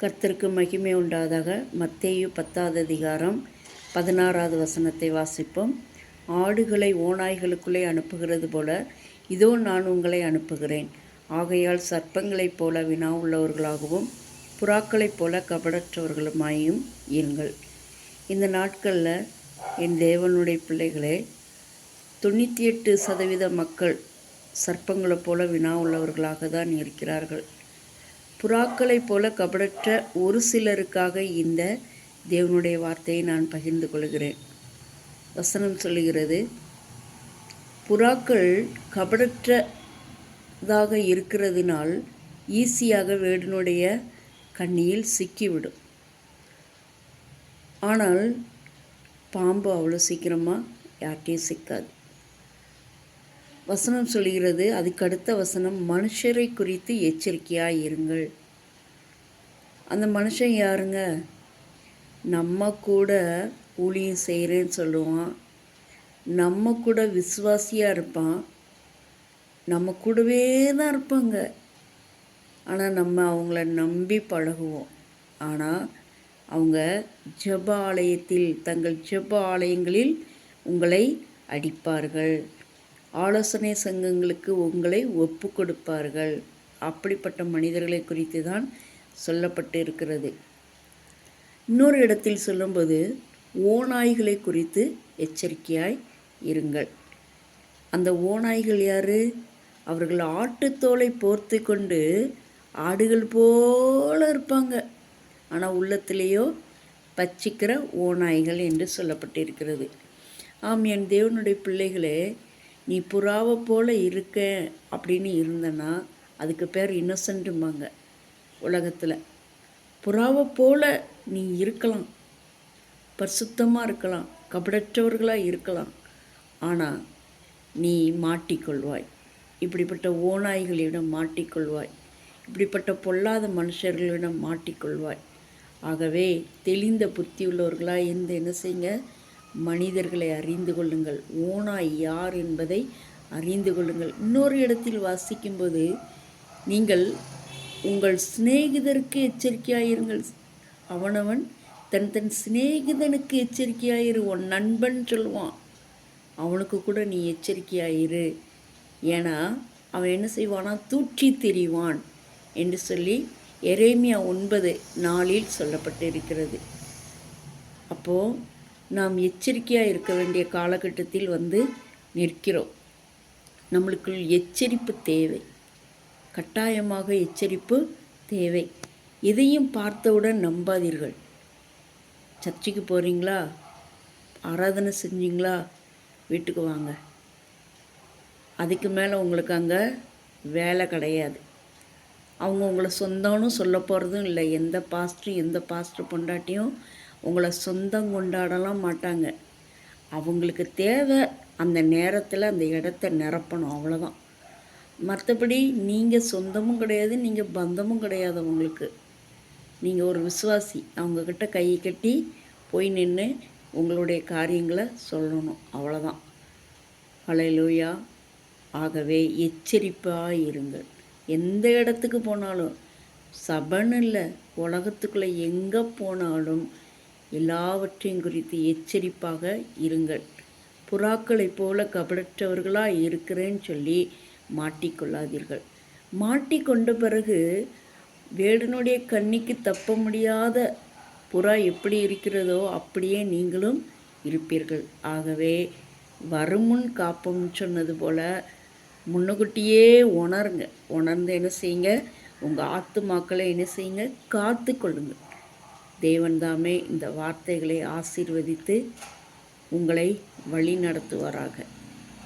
கர்த்தருக்கு மகிமை உண்டாதாக மத்தேயு பத்தாவது அதிகாரம் பதினாறாவது வசனத்தை வாசிப்போம். ஆடுகளை ஓநாய்களுக்குள்ளே அனுப்புகிறது போல இதோ நான் உங்களை அனுப்புகிறேன். ஆகையால் சர்ப்பங்களைப் போல வினா உள்ளவர்களாகவும் புறாக்களைப் போல கபடற்றவர்களுமாயும் இருங்கள். இந்த நாட்களில் என் தேவனுடைய பிள்ளைகளே தொண்ணூற்றி எட்டு சதவீத மக்கள் சர்ப்பங்களைப் போல வினா உள்ளவர்களாக தான் இருக்கிறார்கள். புறாக்களைப் போல கபடற்ற ஒரு சிலருக்காக இந்த தேவனுடைய வார்த்தையை நான் பகிர்ந்து கொள்கிறேன். வசனம் சொல்லுகிறது புறாக்கள் கபடற்றதாக இருக்கிறதுனால் ஈஸியாக வேடனுடைய கண்ணியில் சிக்கிவிடும். ஆனால் பாம்பு அவ்வளோ சீக்கிரமாக யார்கிட்டையும் சிக்காது. வசனம் சொல்கிறது அதுக்கு அடுத்த வசனம் மனுஷரை குறித்து எச்சரிக்கையாக இருங்கள். அந்த மனுஷன் யாருங்க? நம்ம கூட ஊழியம் செய்கிறேன்னு சொல்லுவான். நம்ம கூட விசுவாசியாக இருப்பான். நம்ம கூடவே தான் இருப்பாங்க. ஆனால் நம்ம அவங்கள நம்பி பழகுவோம். ஆனால் அவங்க ஜெப ஆலயத்தில் தங்கள் ஜெப ஆலயங்களில் உங்களை அடிப்பார்கள். ஆலோசனை சங்கங்களுக்கு உங்களை ஒப்பு கொடுப்பார்கள். அப்படிப்பட்ட மனிதர்களை குறித்து தான் சொல்லப்பட்டு இருக்கிறது இன்னொரு இடத்தில் சொல்லும்போது ஓநாய்களை குறித்து எச்சரிக்கையாய் இருங்கள். அந்த ஓநாய்கள் யார்? அவர்கள் ஆட்டுத்தோலை போர்த்து கொண்டு ஆடுகள் போல இருப்பாங்க. ஆனால் உள்ளத்திலேயோ பச்சிக்கிற ஓநாய்கள் என்று சொல்லப்பட்டிருக்கிறது. ஆம் என் தேவனுடைய பிள்ளைகளே நீ புறாவை போல் இருக்க அப்படின்னு இருந்தனா அதுக்கு பேர் இன்னசென்ட்டும்பாங்க உலகத்தில். புறாவை போல் நீ இருக்கலாம். பரிசுத்தமாக இருக்கலாம். கபடற்றவர்களாக இருக்கலாம். ஆனால் நீ மாட்டிக்கொள்வாய். இப்படிப்பட்ட ஓநாய்களிடம் மாட்டிக்கொள்வாய். இப்படிப்பட்ட பொல்லாத மனுஷர்களிடம் மாட்டிக்கொள்வாய். ஆகவே தெளிந்த புத்தி உள்ளவர்களாக இருந்து என்ன செய்யுங்க? மனிதர்களை அறிந்து கொள்ளுங்கள். ஓனாய் யார் என்பதை அறிந்து கொள்ளுங்கள். இன்னொரு இடத்தில் வாசிக்கும்போது நீங்கள் உங்கள் சிநேகிதருக்கு எச்சரிக்கையாயிருங்கள். அவனவன் தன் தன் சிநேகிதனுக்கு எச்சரிக்கையாயிரு உன் நண்பன் சொல்லுவான் அவனுக்கு கூட நீ எச்சரிக்கையாயிரு. ஏன்னா அவன் என்ன செய்வானா? தூற்றி தெரிவான் என்று சொல்லி எரேமியா ஒன்பது நாளில் சொல்லப்பட்டு இருக்கிறது அப்போது நாம் எச்சரிக்கையாக இருக்க வேண்டிய காலகட்டத்தில் வந்து நிற்கிறோம். நம்மளுக்குள் எச்சரிப்பு தேவை. கட்டாயமாக எச்சரிப்பு தேவை. எதையும் பார்த்தவுடன் நம்பாதீர்கள். சர்ச்சுக்கு போகிறீங்களா ஆராதனை செஞ்சீங்களா? வீட்டுக்கு வாங்க. அதுக்கு மேலே உங்களுக்கு அங்கே வேலை கிடையாது. அவங்க உங்களை சொந்தம்னு சொல்ல போகிறதும் இல்லை. எந்த பாஸ்டரும் எந்த பாஸ்டர் பொண்டாட்டியும் உங்களை சொந்தம் கொண்டாடலாம் மாட்டாங்க. அவங்களுக்கு தேவை அந்த நேரத்தில் அந்த இடத்த நிரப்பணும் அவ்வளோதான் மற்றபடி நீங்கள் சொந்தமும் கிடையாது நீங்கள் பந்தமும் கிடையாது அவங்களுக்கு நீங்கள் ஒரு விசுவாசி அவங்கக்கிட்ட கை கட்டி போய் நின்று உங்களுடைய காரியங்களை சொல்லணும் அவ்வளோதான் அலையிலூயா ஆகவே எச்சரிப்பாக இருங்கள் எந்த இடத்துக்கு போனாலும் சபன்னு இல்லை உலகத்துக்குள்ளே எங்கே போனாலும் எல்லாவற்றையும் குறித்து எச்சரிப்பாக இருங்கள். புறாக்களைப் போல கபடற்றவர்களாக இருக்கிறேன்னு சொல்லி மாட்டிக்கொள்ளாதீர்கள். மாட்டிக்கொண்ட பிறகு வேடனுடைய கண்ணிக்கு தப்ப முடியாத புறா எப்படி இருக்கிறதோ அப்படியே நீங்களும் இருப்பீர்கள். ஆகவே வருமுன் காப்பம் சொன்னது போல் முன்னுக்குட்டியே உணருங்க. உணர்ந்து என்ன செய்யுங்க? உங்கள் ஆத்துமாக்களை என்ன செய்யுங்க? காத்து கொள்ளுங்கள் தேவன்தாமே இந்த வார்த்தைகளை ஆசீர்வதித்து உங்களை வழி நடத்துவாராக